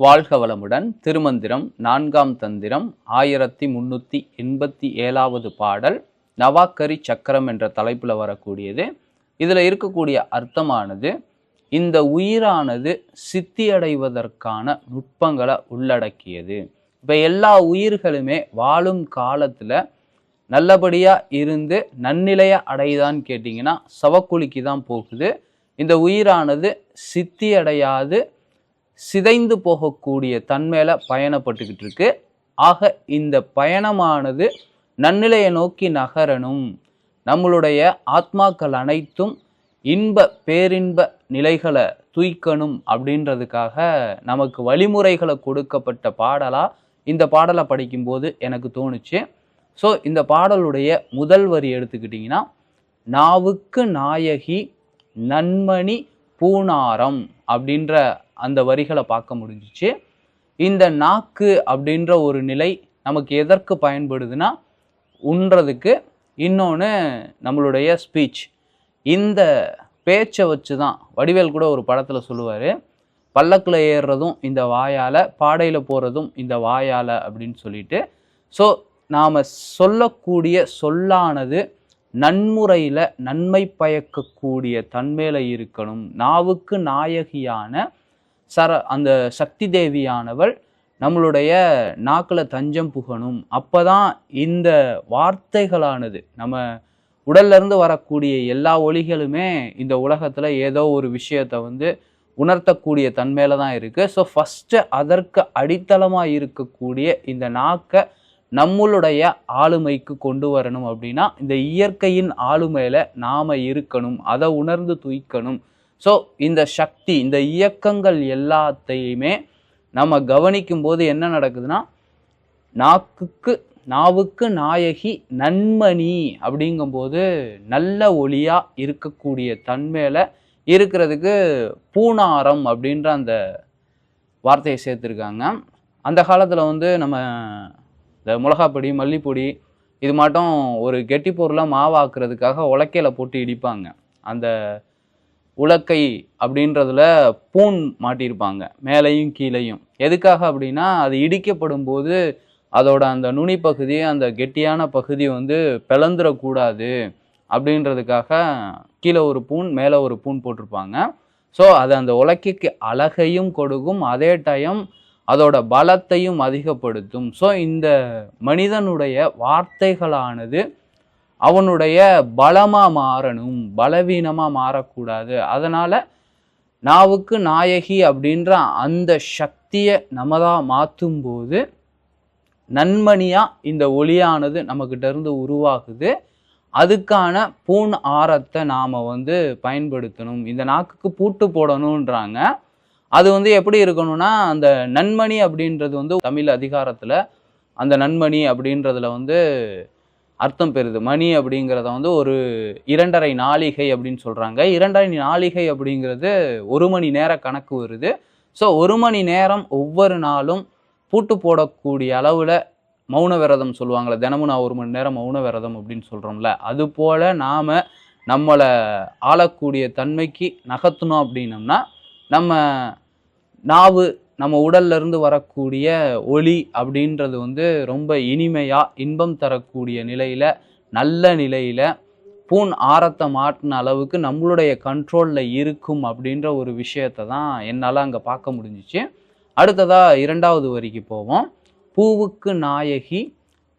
வாழ்க வளமுடன் திருமந்திரம் நான்காம் தந்திரம் ஆயிரத்தி முன்னூற்றி எண்பத்தி ஏழாவது பாடல் நவாக்கரி சக்கரம் என்ற தலைப்பில் வரக்கூடியது. இதில் இருக்கக்கூடிய அர்த்தமானது இந்த உயிரானது சித்தியடைவதற்கான நுட்பங்களை உள்ளடக்கியது. இப்போ எல்லா உயிர்களுமே வாழும் காலத்தில் நல்லபடியாக இருந்து நன்னிலையை அடையுதான்னு கேட்டிங்கன்னா சவக்குழிக்கு தான் போகுது. இந்த உயிரானது சித்தி அடையாது சிதைந்து போகக்கூடிய தன்மையில் பயணப்பட்டுக்கிட்டு இருக்கு. ஆக இந்த பயணமானது நன்னிலையை நோக்கி நகரணும். நம்மளுடைய ஆத்மாக்கள் அனைத்தும் இன்ப பேரின்ப நிலைகளை தூய்க்கணும் அப்படின்றதுக்காக நமக்கு வழிமுறைகளை கொடுக்கப்பட்ட பாடலாக இந்த பாடலை படிக்கும்போது எனக்கு தோணுச்சு. ஸோ இந்த பாடலுடைய முதல் வரி எடுத்துக்கிட்டிங்கன்னா நாவுக்கு நாயகி நன்மணி பூணாரம் அப்படின்ற அந்த வரிகளை பார்க்க முடிஞ்சிச்சு. இந்த நாக்கு அப்படின்ற ஒரு நிலை நமக்கு எதற்கு பயன்படுதுன்னா உண்றதுக்கு இன்னொன்று நம்மளுடைய ஸ்பீச் இந்த பேச்சை வச்சு தான் வடிவேல் கூட ஒரு படத்தில் சொல்லுவார் பல்லக்கில் ஏறுறதும் இந்த வாயால் பாடையில் போகிறதும் இந்த வாயால் அப்படின்னு சொல்லிட்டு. ஸோ நாம் சொல்லக்கூடிய சொல்லானது நன்முறையில் நன்மை பயக்கக்கூடிய தன்மையில் இருக்கணும். நாவுக்கு நாயகியான சர அந்த சக்தி தேவியானவள் நம்மளுடைய நாக்கில் தஞ்சம் புகணும். அப்போ தான் இந்த வார்த்தைகளானது நம்ம உடல்ல இருந்து வரக்கூடிய எல்லா ஒலிகளுமே இந்த உலகத்தில் ஏதோ ஒரு விஷயத்தை வந்து உணர்த்தக்கூடிய தன்மையில தான் இருக்குது ஸோ ஃபஸ்ட்டு அதற்கு அடித்தளமாக இருக்கக்கூடிய இந்த நாக்கை நம்மளுடைய ஆளுமைக்கு கொண்டு வரணும் அப்படின்னா இந்த இயற்கையின் ஆளுமையில் நாம் இருக்கணும் அதை உணர்ந்து துய்க்கணும். ஸோ இந்த சக்தி இந்த இயக்கங்கள் எல்லாத்தையுமே நம்ம கவனிக்கும் போது என்ன நடக்குதுன்னா நாக்குக்கு நாவுக்கு நாயகி நன்மணி அப்படிங்கும்போது நல்ல ஒளியாக இருக்கக்கூடிய தன்மையில் இருக்கிறதுக்கு பூனாரம் அப்படின்ற அந்த வார்த்தையை சேர்த்துருக்காங்க. அந்த காலத்தில் வந்து நம்ம இந்த மிளகாப்பொடி மல்லிப்பொடி இது மட்டும் ஒரு கெட்டி பொருளாக மாவாக்குறதுக்காக உலக்கையில் போட்டு இடிப்பாங்க. அந்த உலக்கை அப்படின்றதுல பூன் மாட்டியிருப்பாங்க மேலையும் கீழையும். எதுக்காக அப்படின்னா அது இடிக்கப்படும் போது அதோட அந்த நுனி பகுதி அந்த கெட்டியான பகுதி வந்து பிளந்துடக்கூடாது அப்படின்றதுக்காக கீழே ஒரு பூன் மேலே ஒரு பூன் போட்டிருப்பாங்க. ஸோ அது அந்த உலக்கைக்கு அழகையும் கொடுக்கும் அதே டைம் அதோட பலத்தையும் அதிகப்படுத்தும். ஸோ இந்த மனிதனுடைய வார்த்தைகளானது அவனுடைய பலமாக மாறணும் பலவீனமாக மாறக்கூடாது. அதனால் நாவுக்கு நாயகி அப்படின்ற அந்த சக்தியை நம்மதான் மாற்றும் போது நன்மணியாக இந்த ஒளியானது நம்மக்கிட்ட இருந்து உருவாகுது. அதுக்கான பூண் ஆரத்தை நாம் வந்து பயன்படுத்தணும். இந்த நாக்குக்கு பூட்டு போடணுன்றாங்க. அது வந்து எப்படி இருக்கணும்னா அந்த நன்மணி அப்படின்றது வந்து தமிழ் அதிகாரத்தில் அந்த நன்மணி அப்படின்றதுல வந்து அர்த்தம் பெறுது. மணி அப்படிங்கிறத வந்து ஒரு இரண்டரை நாளிகை அப்படின்னு சொல்கிறாங்க இரண்டரை நாளிகை அப்படிங்கிறது ஒரு மணி நேர கணக்கு வருது. ஸோ ஒரு மணி நேரம் ஒவ்வொரு நாளும் பூட்டு போடக்கூடிய அளவில் மௌன விரதம் சொல்லுவாங்களே தினமும் நான் ஒரு மணி நேரம் மௌன விரதம் அப்படின்னு சொல்கிறோம்ல அது போல் நாம் நம்மளை ஆளக்கூடிய தன்மைக்கு நகர்த்தணும் அப்படின்னம்னா நம்ம நாவு நம்ம உடல்ல இருந்து வரக்கூடிய ஒளி அப்படின்றது வந்து ரொம்ப இனிமையாக இன்பம் தரக்கூடிய நிலையில் நல்ல நிலையில் பூன் ஆரத்தை மாட்டின அளவுக்கு நம்மளுடைய கண்ட்ரோலில் இருக்கும் அப்படின்ற ஒரு விஷயத்தை தான் என்னால் அங்கே பார்க்க முடிஞ்சிச்சு. அடுத்ததாக இரண்டாவது வரிக்கு போவோம். பூவுக்கு நாயகி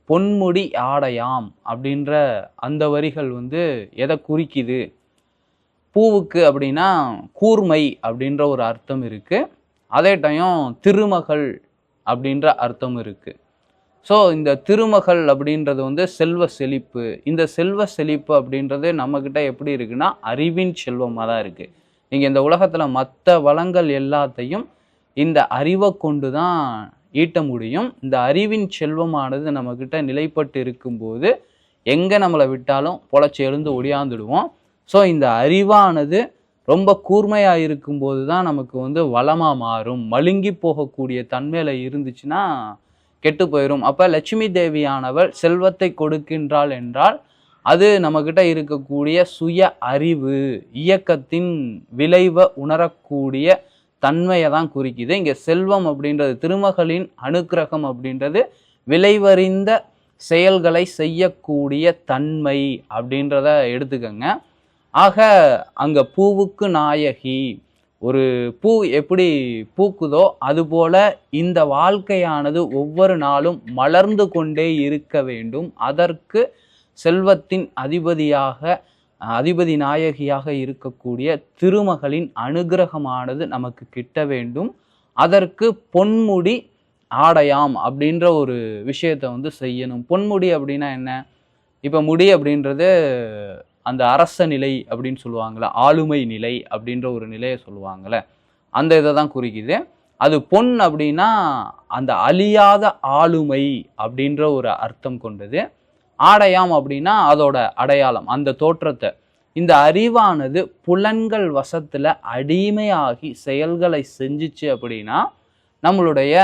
பொன்முடி ஆடையாம் அப்படின்ற அந்த வரிகள் வந்து எதை குறிக்குது? பூவுக்கு அப்படின்னா கூர்மை அப்படின்ற ஒரு அர்த்தம் இருக்குது அதே டைம் திருமகள் அப்படின்ற அர்த்தம் இருக்குது ஸோ இந்த திருமகள் அப்படின்றது வந்து செல்வ செழிப்பு. இந்த செல்வ செழிப்பு அப்படின்றது நம்மக்கிட்ட எப்படி இருக்குன்னா அறிவின் செல்வமாக தான் இருக்குது நீங்கள் இந்த உலகத்தில் மற்ற வளங்கள் எல்லாத்தையும் இந்த அறிவை கொண்டு தான் ஈட்ட முடியும். இந்த அறிவின் செல்வமானது நம்மக்கிட்ட நிலைப்பட்டு இருக்கும்போது எங்கே நம்மளை விட்டாலும் பொழைச்சி எழுந்து ஒடியாந்துடுவோம். ஸோ இந்த அறிவானது ரொம்ப கூர்மையாக இருக்கும்போது தான் நமக்கு வந்து வளமாக மாறும். மழுங்கி போகக்கூடிய தன்மையில் இருந்துச்சுன்னா கெட்டு போயிடும் அப்போ லட்சுமி தேவியானவள் செல்வத்தை கொடுக்கின்றாள் என்றால் அது நம்மக்கிட்ட இருக்கக்கூடிய சுய அறிவு இயக்கத்தின் விளைவை உணரக்கூடிய தன்மையை தான் குறிக்குது. இங்கே செல்வம் அப்படின்றது திருமகளின் அனுக்கிரகம் அப்படின்றது விளைவறிந்த செயல்களை செய்யக்கூடிய தன்மை அப்படின்றத எடுத்துக்கங்க. ஆக அங்கே பூவுக்கு நாயகி. ஒரு பூ எப்படி பூக்குதோ அதுபோல இந்த வாழ்க்கையானது ஒவ்வொரு நாளும் மலர்ந்து கொண்டே இருக்க வேண்டும். அதற்கு செல்வத்தின் அதிபதியாக அதிபதி நாயகியாக இருக்கக்கூடிய திருமகளின் அனுகிரகமானது நமக்கு கிட்ட வேண்டும். அதற்கு பொன்முடி ஆடையாம் அப்படின்ற ஒரு விஷயத்தை வந்து செய்யணும். பொன்முடி அப்படின்னா என்ன? இப்போ முடி அப்படின்றது அந்த அரச நிலை அப்படின்னு சொல்லுவாங்கள்ல ஆளுமை நிலை அப்படின்ற ஒரு நிலையை சொல்லுவாங்கள்ல அந்த இதை தான் குறிக்குது. அது பொன் அப்படின்னா அந்த அழியாத ஆளுமை அப்படின்ற ஒரு அர்த்தம் கொண்டது. ஆடையாம் அப்படின்னா அதோட அடையாளம் அந்த தோற்றத்தை. இந்த அறிவானது புலன்கள் வசத்தில் அடிமையாகி செயல்களை செஞ்சுச்சு அப்படின்னா நம்மளுடைய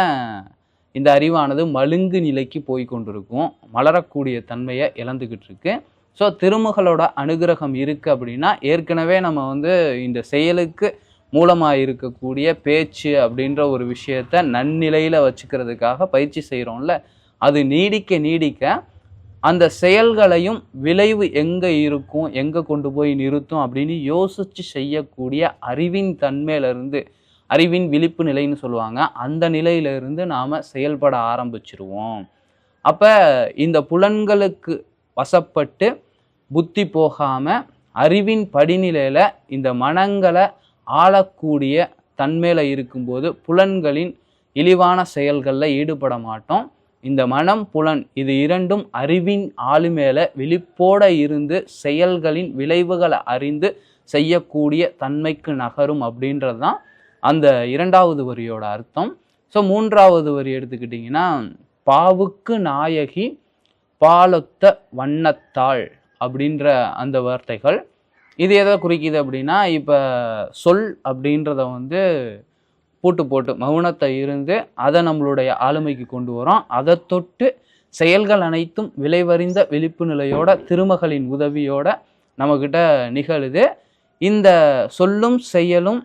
இந்த அறிவானது மழுங்கு நிலைக்கு போய் கொண்டிருக்கும் மலரக்கூடிய தன்மையை இழந்துக்கிட்டு இருக்கு. ஸோ திருமகளோட அனுகிரகம் இருக்குது அப்படின்னா ஏற்கனவே நம்ம வந்து இந்த செயலுக்கு மூலமாக இருக்கக்கூடிய பேச்சு அப்படின்ற ஒரு விஷயத்த நன்னிலையில் வச்சுக்கிறதுக்காக பயிற்சி செய்கிறோம்ல அது நீடிக்க நீடிக்க அந்த செயல்களையும் விளைவு எங்கே இருக்கும் எங்கே கொண்டு போய் நிறுத்தும் அப்படின்னு யோசித்து செய்யக்கூடிய அறிவின் தன்மையிலிருந்து அறிவின் விழிப்பு நிலைன்னு சொல்லுவாங்க அந்த நிலையிலிருந்து நாம் செயல்பட ஆரம்பிச்சிருவோம். அப்போ இந்த புலன்களுக்கு வசப்பட்டு புத்தி போகாமல் அறிவின் படிநிலையில் இந்த மனங்களை ஆளக்கூடிய தன்மையில் இருக்கும்போது புலன்களின் இழிவான செயல்களில் ஈடுபட மாட்டோம். இந்த மனம் புலன் இது இரண்டும் அறிவின் ஆளுமேல விழிப்போட இருந்து செயல்களின் விளைவுகளை அறிந்து செய்யக்கூடிய தன்மைக்கு நகரும் அப்படின்றது தான் அந்த இரண்டாவது வரியோட அர்த்தம். ஸோ மூன்றாவது வரி எடுத்துக்கிட்டிங்கன்னா பாவுக்கு நாயகி பாலொத்த வண்ணத்தாள் அப்படின்ற அந்த வார்த்தைகள். இது எதை குறிக்குது அப்படின்னா இப்போ சொல் அப்படின்றத வந்து பூட்டு போட்டு மௌனத்தை இருந்து அதை நம்மளுடைய ஆளுமைக்கு கொண்டு வரோம். அதை தொட்டு செயல்கள் அனைத்தும் விளைவறிந்த விழிப்பு நிலையோட திருமகளின் உதவியோட நம்மக்கிட்ட நிகழுது. இந்த சொல்லும் செயலும்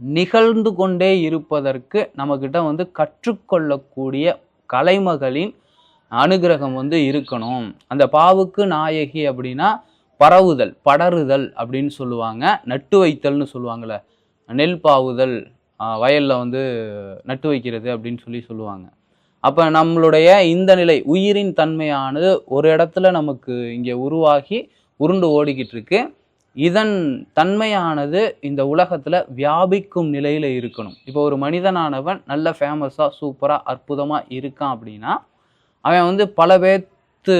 நிகழ்ந்து கொண்டே இருப்பதற்கு நம்மக்கிட்ட வந்து கற்றுக்கொள்ளக்கூடிய கலைமகளின் அனுகிரகம் வந்து இருக்கணும். அந்த பாவுக்கு நாயகி அப்படின்னா பரவுதல் படருதல் அப்படின்னு சொல்லுவாங்க. நட்டு வைத்தல்னு சொல்லுவாங்கள்ல நெல் பாவுதல் வயலில் வந்து நட்டு வைக்கிறது அப்படின்னு சொல்லி சொல்லுவாங்க. அப்போ நம்மளுடைய இந்த நிலை உயிரின் தன்மையானது ஒரு இடத்துல நமக்கு இங்கே உருவாகி உருண்டு ஓடிக்கிட்டு இருக்கு. இதன் தன்மையானது இந்த உலகத்தில் வியாபிக்கும் நிலையில் இருக்கணும். இப்போ ஒரு மனிதனானவன் நல்ல ஃபேமஸாக சூப்பராக அற்புதமாக இருக்கான் அப்படின்னா அவன் வந்து பல பேத்து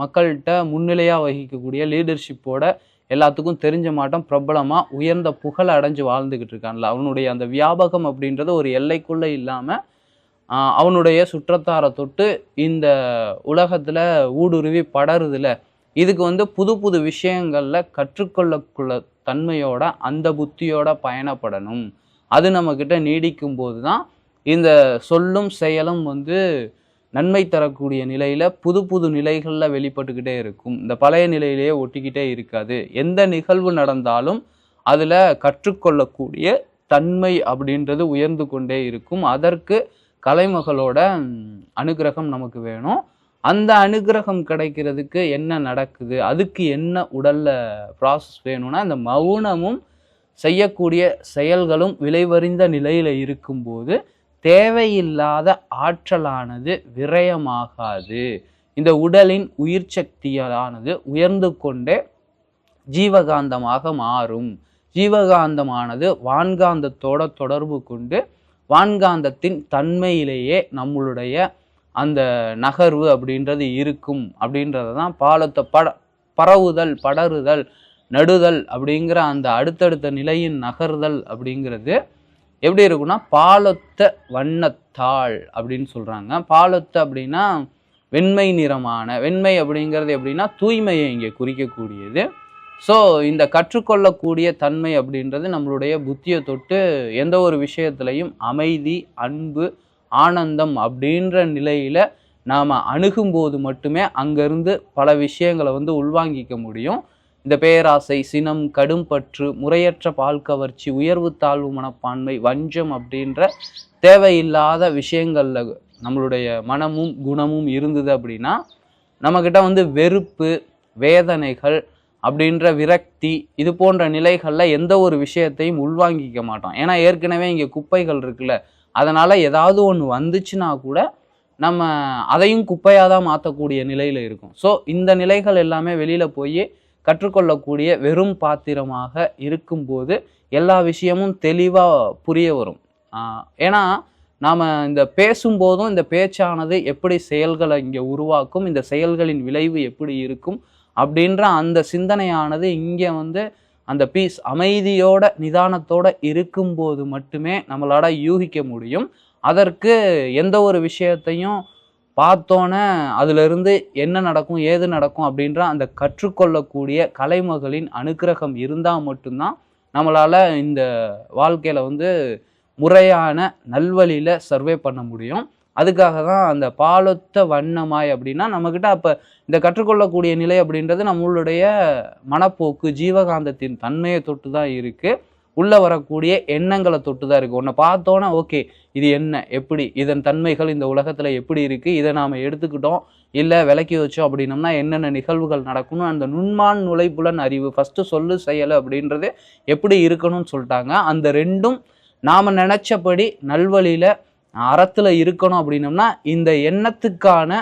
மக்கள்கிட்ட முன்னிலையாக வகிக்கக்கூடிய லீடர்ஷிப்போட எல்லாத்துக்கும் தெரிஞ்ச மாட்டோம் பிரபலமாக உயர்ந்த புகழ் அடைஞ்சு வாழ்ந்துக்கிட்டு இருக்கான்ல. அவனுடைய அந்த வியாபகம் அப்படின்றது ஒரு எல்லைக்குள்ளே இல்லாமல் அவனுடைய சுற்றத்தாரை தொட்டு இந்த உலகத்தில் ஊடுருவி படருதுல. இதுக்கு வந்து புது புது விஷயங்களில் கற்றுக்கொள்ளக்குள்ள தன்மையோட அந்த புத்தியோட பயணப்படணும். அது நம்மக்கிட்ட நீடிக்கும் போது தான் இந்த சொல்லும் செயலும் வந்து நன்மை தரக்கூடிய நிலையில் புது புது நிலைகளில் வெளிப்பட்டுக்கிட்டே இருக்கும். இந்த பழைய நிலையிலேயே ஒட்டிக்கிட்டே இருக்காது. எந்த நிகழ்வு நடந்தாலும் அதில் கற்றுக்கொள்ளக்கூடிய தன்மை அப்படின்றது உயர்ந்து கொண்டே இருக்கும். அதற்கு கலைமகளோட அனுகிரகம் நமக்கு வேணும். அந்த அனுகிரகம் கிடைக்கிறதுக்கு என்ன நடக்குது? அதுக்கு என்ன உடலில் ப்ராசஸ் வேணும்னா இந்த மௌனமும் செய்யக்கூடிய செயல்களும் விளைவறிந்த நிலையில் இருக்கும்போது தேவையில்லாத ஆற்றலானது விரயமாகாது. இந்த உடலின் உயிர் சக்தியானது உயர்ந்து கொண்டே ஜீவகாந்தமாக மாறும். ஜீவகாந்தமானது வான்காந்தத்தோட தொடர்பு கொண்டு வான்காந்தத்தின் தன்மையிலேயே நம்மளுடைய அந்த நகர்வு அப்படின்றது இருக்கும். அப்படின்றது தான் பாலத்தை பட பரவுதல் படருதல் நடுதல் அப்படிங்கிற அந்த அடுத்தடுத்த நிலையின் நகர்தல் அப்படிங்கிறது எப்படி இருக்குன்னா பாலொத்த வண்ணத்தாள் அப்படின்னு சொல்கிறாங்க பாலொத்த அப்படின்னா வெண்மை நிறமான வெண்மை அப்படிங்கிறது எப்படின்னா தூய்மையை இங்கே குறிக்கக்கூடியது. ஸோ இந்த கற்றுக்கொள்ளக்கூடிய தன்மை அப்படின்றது நம்மளுடைய புத்தியை தொட்டு எந்த ஒரு விஷயத்துலையும் அமைதி அன்பு ஆனந்தம் அப்படின்ற நிலையில் நாம் அணுகும்போது மட்டுமே அங்கேருந்து பல விஷயங்களை வந்து உள்வாங்கிக்க முடியும். இந்த பேராசை சினம் கடும்பற்று முறையற்ற பால் கவர்ச்சி உயர்வு தாழ்வு மனப்பான்மை வஞ்சம் அப்படின்ற தேவையில்லாத விஷயங்களில் நம்மளுடைய மனமும் குணமும் இருந்தது அப்படின்னா நம்மக்கிட்ட வந்து வெறுப்பு வேதனைகள் அப்படின்ற விரக்தி இது போன்ற நிலைகளில் எந்த ஒரு விஷயத்தையும் உள்வாங்கிக்க மாட்டோம் ஏன்னா ஏற்கனவே இங்கே குப்பைகள் இருக்குல்ல அதனால் ஏதாவது ஒன்று வந்துச்சுன்னா கூட நம்ம அதையும் குப்பையாக தான் மாற்றக்கூடிய நிலையில் இருக்கும். ஸோ இந்த நிலைகள் எல்லாமே வெளியில் போய் கற்றுக்கொள்ளக்கூடிய வெறும் பாத்திரமாக இருக்கும்போது எல்லா விஷயமும் தெளிவாக புரிய வரும். ஏன்னா நாம் இந்த பேசும்போதும் இந்த பேச்சானது எப்படி செயல்களை இங்கே உருவாக்கும் இந்த செயல்களின் விளைவு எப்படி இருக்கும் அப்படின்ற அந்த சிந்தனையானது இங்கே வந்து அந்த பீஸ் அமைதியோட நிதானத்தோட இருக்கும்போது மட்டுமே நம்மளால் யூகிக்க முடியும். அதற்கு எந்த ஒரு விஷயத்தையும் பார்த்தோன்னே அதிலிருந்து என்ன நடக்கும் ஏது நடக்கும் அப்படின்ற அந்த கற்றுக்கொள்ளக்கூடிய கலைமகளின் அனுக்கிரகம் இருந்தால் மட்டும்தான் நம்மளால் இந்த வாழ்க்கையில் வந்து முறையான நல்வழியில் சர்வே பண்ண முடியும். அதுக்காக தான் அந்த பாலொத்த வண்ணமாய் அப்படின்னா நம்மக்கிட்ட அப்போ இந்த கற்றுக்கொள்ளக்கூடிய நிலை அப்படின்றது நம்மளுடைய மனப்போக்கு ஜீவகாந்தத்தின் தன்மையை தொட்டு தான் இருக்குது உள்ளே வரக்கூடிய எண்ணங்களை தொட்டு தான் இருக்குது ஒன்று பார்த்தோன்னா ஓகே இது என்ன? எப்படி? இதன் தன்மைகள் இந்த உலகத்தில் எப்படி இருக்குது இதை நாம் எடுத்துக்கிட்டோம். இல்லை விலக்கி வச்சோம் அப்படின்னம்னா என்னென்ன நிகழ்வுகள் நடக்கணும் அந்த நுண்மான் நுழைப்புலன் அறிவு ஃபஸ்ட்டு சொல்லு செயல் அப்படின்றது எப்படி இருக்கணும்னு சொல்லிட்டாங்க. அந்த ரெண்டும் நாம் நினச்சபடி நல்வழியில் அறத்தில் இருக்கணும் அப்படின்னம்னா இந்த எண்ணத்துக்கான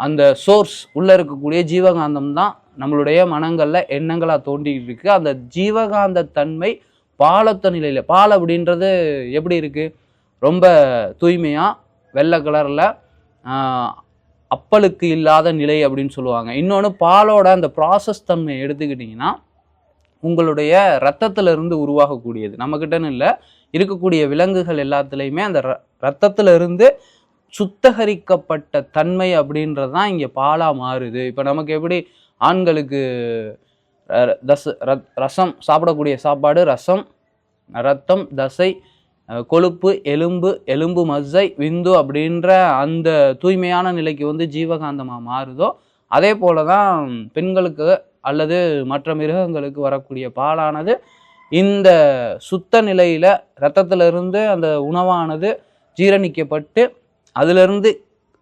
அந்த சோர்ஸ் உள்ளே இருக்கக்கூடிய ஜீவகாந்தம் தான் நம்மளுடைய மனங்களில் எண்ணங்களாக தோண்டிக்கிட்டு இருக்குது அந்த ஜீவகாந்த தன்மை பாலத்த நிலையில் பால் அப்படின்றது எப்படி இருக்குது ரொம்ப தூய்மையாக வெள்ளை கலரில் அப்பலுக்கு இல்லாத நிலை அப்படின்னு சொல்லுவாங்க. இன்னொன்று பாலோட அந்த ப்ராசஸ் தன்மையை எடுத்துக்கிட்டிங்கன்னா உங்களுடைய ரத்தத்துல இருந்து உருவாகக்கூடியது. நம்மக்கிட்டன்னு இல்லை இருக்கக்கூடிய விலங்குகள் எல்லாத்துலேயுமே அந்த ர ரத்தத்துல இருந்து சுத்தகரிக்கப்பட்ட தன்மை அப்படின்றது தான் இங்கே பாலாக மாறுது. இப்போ நமக்கு எப்படி ஆண்களுக்கு தஸ் தச ரத் ரசம் சாப்பிடக்கூடிய சாப்பாடு ரசம் ரத்தம் தசை கொழுப்பு எலும்பு எலும்பு மஜ்ஜை விந்து அப்படின்ற அந்த தூய்மையான நிலைக்கு வந்து ஜீவகாந்தமாக மாறுதோ அதே போல தான் பெண்களுக்கு அல்லது மற்ற மிருகங்களுக்கு வரக்கூடிய பாலானது இந்த சுத்த நிலையில் இரத்தத்திலிருந்து அந்த உணவானது ஜீரணிக்கப்பட்டு அதிலிருந்து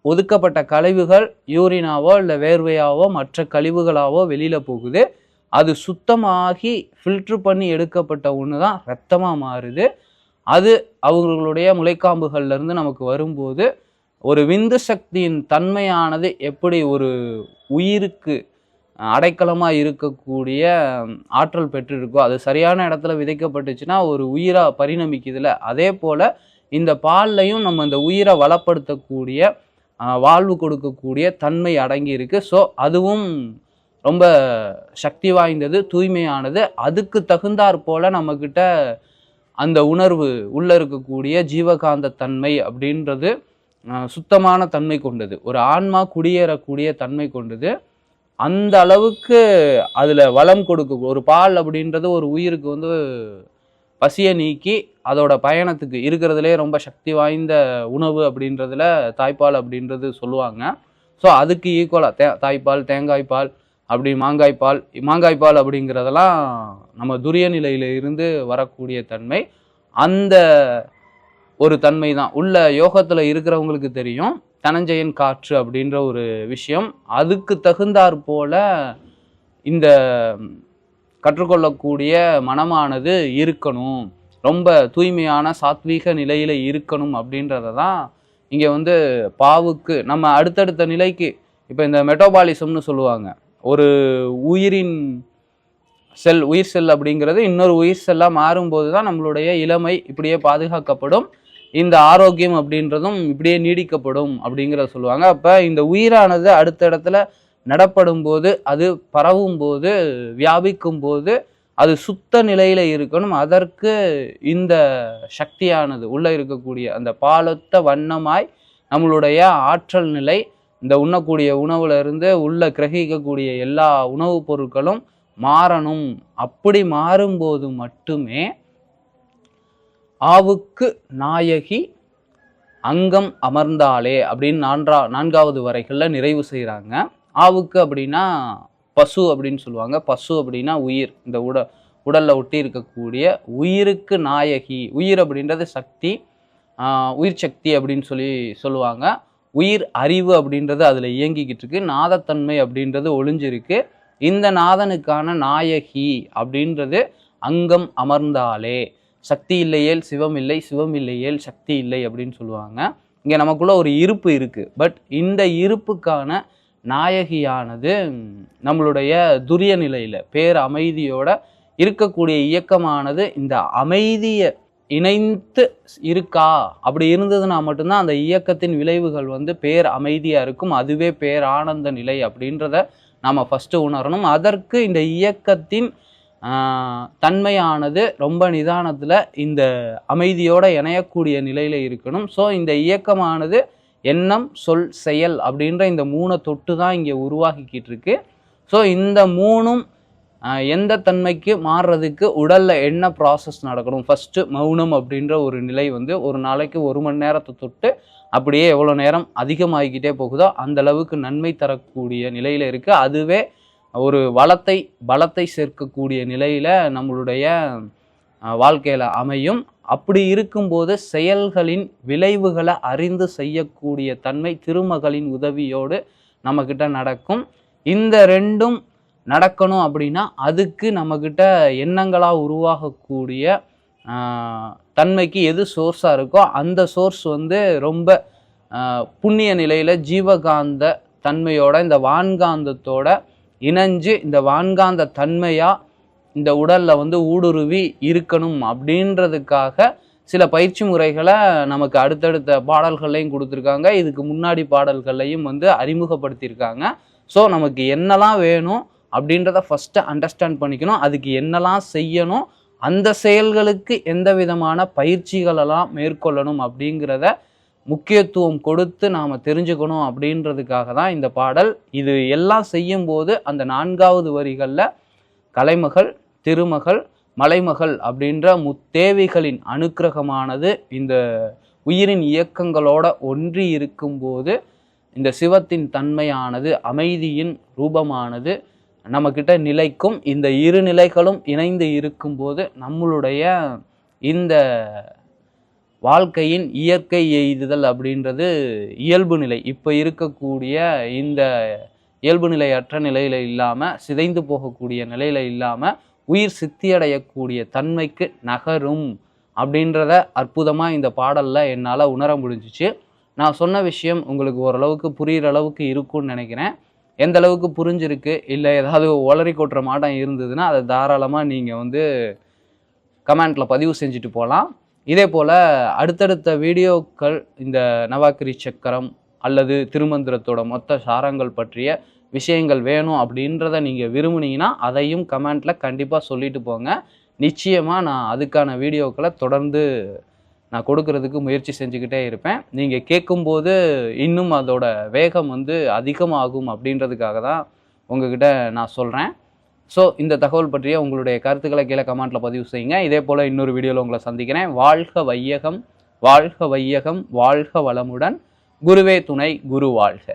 ஒதுக்கப்பட்ட கழிவுகள் யூரினாவோ இல்லை வேர்வையாவோ மற்ற கழிவுகளாவோ வெளியில் போகுது. அது சுத்தமாகி ஃபில்ட்ரு பண்ணி எடுக்கப்பட்ட ஒன்று தான் ரத்தமாக மாறுது. அது அவங்களுடைய முளைக்காம்புகள்லேருந்து நமக்கு வரும்போது ஒரு விந்து சக்தியின் தன்மையானது எப்படி ஒரு உயிருக்கு அடைக்கலமாக இருக்கக்கூடிய ஆற்றல் பெற்றிருக்கோ அது சரியான இடத்துல விதைக்கப்பட்டுச்சுன்னா ஒரு உயிராக பரிணமிக்குதுல. அதே போல் இந்த பால்லையும் நம்ம இந்த உயிரை வளப்படுத்தக்கூடிய வாழ்வு கொடுக்கக்கூடிய தன்மை அடங்கி இருக்குது ஸோ அதுவும் ரொம்ப சக்தி வாய்ந்தது தூய்மையானது. அதுக்கு தகுந்தாற் போல நம்மக்கிட்ட அந்த உணர்வு உள்ளே இருக்கக்கூடிய ஜீவகாந்த தன்மை அப்படின்றது சுத்தமான தன்மை கொண்டது. ஒரு ஆன்மா குடியேறக்கூடிய தன்மை கொண்டது. அந்த அளவுக்கு அதில் வளம் கொடுக்க ஒரு பால் அப்படின்றது ஒரு உயிருக்கு வந்து பசியை நீக்கி அதோட பயணத்துக்கு இருக்கிறதுலே ரொம்ப சக்தி வாய்ந்த உணவு அப்படின்றதுல தாய்ப்பால் அப்படின்றது சொல்லுவாங்க. ஸோ அதுக்கு ஈக்குவலாக தே தாய்ப்பால் தேங்காய்ப்பால் அப்படி மாங்காய்ப்பால் மாங்காய்ப்பால் அப்படிங்கிறதெல்லாம் நம்ம துரிய நிலையில இருந்து வரக்கூடிய தன்மை. அந்த ஒரு தன்மை தான். உள்ள யோகத்தில் இருக்கிறவங்களுக்கு தெரியும் தனஞ்சயன் காற்று அப்படின்ற ஒரு விஷயம். அதுக்கு தகுந்தாற் போல இந்த கற்றுக்கொள்ளக்கூடிய மனமானது இருக்கணும். ரொம்ப தூய்மையான சாத்வீக நிலையில் இருக்கணும் அப்படின்றத தான் இங்கே வந்து பாவுக்கு நம்ம அடுத்தடுத்த நிலைக்கு இப்போ இந்த மெட்டோபாலிசம்னு சொல்லுவாங்க. ஒரு உயிரின் செல் உயிர் செல் அப்படிங்கிறது இன்னொரு உயிர் செல்லாக மாறும்போது தான் நம்மளுடைய இளமை இப்படியே பாதுகாக்கப்படும். இந்த ஆரோக்கியம் அப்படின்றதும் இப்படியே நீடிக்கப்படும் அப்படிங்கிறத சொல்லுவாங்க. அப்போ இந்த உயிரானது அடுத்த இடத்துல நடப்படும் போது அது பரவும் போது வியாபிக்கும் போது அது சுத்த நிலையில் இருக்கணும். அதற்கு இந்த சக்தியானது உள்ளே இருக்கக்கூடிய அந்த பாலொத்த வண்ணமாய் நம்மளுடைய ஆற்றல் நிலை இந்த உண்ணக்கூடிய உணவுல இருந்து உள்ள கிரகிக்கக்கூடிய எல்லா உணவுப் பொருட்களும் மாறணும். அப்படி மாறும்போது மட்டுமே ஆவுக்கு நாயகி அங்கம் அமர்ந்தாளே அப்படின்னு நான்கா நான்காவது வரைகளில் நிறைவு செய்கிறாங்க ஆவுக்கு அப்படின்னா பசு அப்படின்னு சொல்லுவாங்க. பசு அப்படின்னா உயிர். இந்த உட உடலில் ஒட்டி இருக்கக்கூடிய உயிருக்கு நாயகி. உயிர் அப்படின்றது சக்தி உயிர் சக்தி அப்படின்னு சொல்லி சொல்லுவாங்க. உயிர் அறிவு அப்படின்றது அதில் இயங்கிக்கிட்டு இருக்கு. நாதத்தன்மை அப்படின்றது ஒளிஞ்சிருக்கு. இந்த நாதனுக்கான நாயகி அப்படின்றது அங்கம் அமர்ந்தாலே. சக்தி இல்லையேல் சிவம் இல்லை சிவம் இல்லையேல் சக்தி இல்லை அப்படின்னு சொல்லுவாங்க. இங்கே நமக்குள்ள ஒரு இருப்பு இருக்குது பட் இந்த இருப்புக்கான நாயகியானது நம்மளுடைய துரிய நிலையில் பேர் அமைதியோட இருக்கக்கூடிய இயக்கமானது இந்த அமைதியை இணைந்து இருக்கா? அப்படி இருந்ததுன்னா மட்டும்தான் அந்த இயக்கத்தின் விளைவுகள் வந்து பேர் அமைதியாக இருக்கும். அதுவே பேர் ஆனந்த நிலை அப்படின்றத நாம் ஃபஸ்ட்டு உணரணும். அதற்கு இந்த இயக்கத்தின் தன்மையானது ரொம்ப நிதானத்தில் இந்த அமைதியோடு இணையக்கூடிய நிலையில் இருக்கணும். ஸோ இந்த இயக்கமானது எண்ணம் சொல் செயல் அப்படின்ற இந்த மூணை தொட்டு தான் இங்கே உருவாக்கிக்கிட்டு இருக்கு. ஸோ இந்த மூணும் எந்த தன்மைக்கு மாறுறதுக்கு உடலில் என்ன ப்ராசஸ் நடக்கணும்? ஃபஸ்ட்டு மௌனம் அப்படின்ற ஒரு நிலை வந்து ஒரு நாளைக்கு ஒரு மணி நேரத்தை தொட்டு அப்படியே எவ்வளோ நேரம் அதிகமாகிக்கிட்டே போகுதோ அந்த அளவுக்கு நன்மை தரக்கூடிய நிலையில் இருக்குது அதுவே ஒரு வளத்தை பலத்தை சேர்க்கக்கூடிய நிலையில் நம்மளுடைய வாழ்க்கையில் அமையும். அப்படி இருக்கும்போது செயல்களின் விளைவுகளை அறிந்து செய்யக்கூடிய தன்மை திருமகளின் உதவியோடு நம்மக்கிட்ட நடக்கும். இந்த ரெண்டும் நடக்கணும் அப்படின்னா அதுக்கு நம்மக்கிட்ட எண்ணங்களாக உருவாகக்கூடிய தன்மைக்கு எது சோர்ஸாக இருக்கோ அந்த சோர்ஸ் வந்து ரொம்ப புண்ணிய நிலையில் ஜீவகாந்த தன்மையோட இந்த வான்காந்தத்தோட இணைஞ்சு இந்த வான்காந்த தன்மையாக இந்த உடலில் வந்து ஊடுருவி இருக்கணும் அப்படின்றதுக்காக சில பயிற்சி முறைகளை நமக்கு அடுத்தடுத்த பாடல்கள்லையும் கொடுத்துருக்காங்க. இதுக்கு முன்னாடி பாடல்கள்லையும் வந்து அறிமுகப்படுத்தியிருக்காங்க. ஸோ நமக்கு என்னெல்லாம் வேணும் அப்படின்றத ஃபஸ்ட்டு அண்டர்ஸ்டாண்ட் பண்ணிக்கணும். அதுக்கு என்னெல்லாம் செய்யணும் அந்த செயல்களுக்கு எந்த விதமான பயிற்சிகளெல்லாம் மேற்கொள்ளணும் அப்படிங்கிறத முக்கியத்துவம் கொடுத்து நாம் தெரிஞ்சுக்கணும் அப்படின்றதுக்காக தான் இந்த பாடல். இது எல்லாம் செய்யும்போது அந்த நான்காவது வரிகளில் கலைமகள் திருமகள் மலைமகள் அப்படின்ற முத்தேவிகளின் அனுக்கிரகமானது இந்த உயிரின் இயக்கங்களோட ஒன்றி இருக்கும்போது இந்த சிவத்தின் தன்மையானது அமைதியின் ரூபமானது நம்மக்கிட்ட நிலைக்கும் இந்த இரு நிலைகளும் இணைந்து இருக்கும்போது நம்மளுடைய இந்த வாழ்க்கையின் இயற்கை எய்துதல் அப்படின்றது இயல்பு நிலை. இப்போ இருக்கக்கூடிய இந்த இயல்பு நிலையற்ற நிலையில் இல்லாமல் சிதைந்து போகக்கூடிய நிலையில் இல்லாமல் உயிர் சித்தியடையக்கூடிய தன்மைக்கு நகரும் அப்படின்றத அற்புதமாக இந்த பாடலில் என்னால் உணர முடிஞ்சிச்சு. நான் சொன்ன விஷயம் உங்களுக்கு ஓரளவுக்கு புரிகிற அளவுக்கு இருக்கும்னு நினைக்கிறேன். எந்த அளவுக்கு புரிஞ்சிருக்கு? இல்லை ஏதாவது ஒளரி கொட்டுற மாட்டம் இருந்ததுன்னா அதை தாராளமாக நீங்கள் வந்து கமெண்ட்டில் பதிவு செஞ்சுட்டு போகலாம் இதே போல் அடுத்தடுத்த வீடியோக்கள் இந்த நவாக்கிரி சக்கரம் அல்லது திருமந்திரத்தோட மொத்த சாரங்கள் பற்றிய விஷயங்கள் வேணும் அப்படின்றத நீங்கள் விரும்புனீங்கன்னா அதையும் கமெண்ட்டில் கண்டிப்பாக சொல்லிட்டு போங்க. நிச்சயமாக நான் அதுக்கான வீடியோக்களை தொடர்ந்து நான் கொடுக்கறதுக்கு முயற்சி செஞ்சுக்கிட்டே இருப்பேன். நீங்கள் கேட்கும்போது இன்னும் அதோட வேகம் வந்து அதிகமாகும் அப்படின்றதுக்காக தான் உங்ககிட்ட நான் சொல்கிறேன் ஸோ இந்த தகவல் பற்றிய உங்களுடைய கருத்துக்களை கீழே கமெண்ட்டில் பதிவு செய்யுங்க. இதே போல் இன்னொரு வீடியோவில் உங்களை சந்திக்கிறேன். வாழ்க வையகம் வாழ்க வையகம் வாழ்க வளமுடன். குருவே துணை குரு வாழ்க.